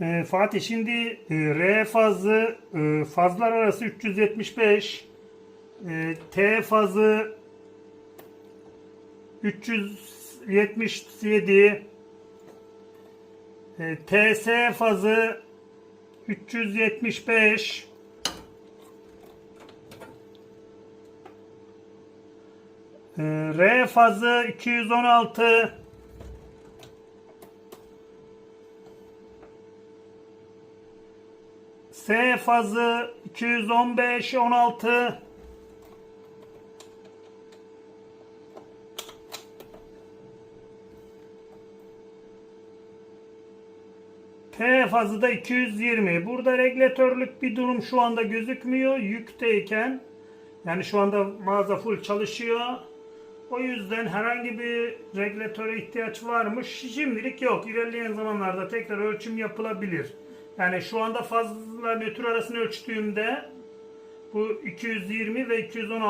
Ee, Fatih şimdi e, R fazı e, fazlar arası 375 e, T fazı 377 e, TS fazı 375 e, R fazı 216 S fazı 215 16 T fazı da 220. Burada regülatörlük bir durum şu anda gözükmüyor. Yükteyken yani şu anda mağaza full çalışıyor. O yüzden herhangi bir regülatöre ihtiyaç varmış. Şimdilik yok. İlerleyen zamanlarda tekrar ölçüm yapılabilir. Yani şu anda fazla nötr arasını ölçtüğümde bu 220 ve 216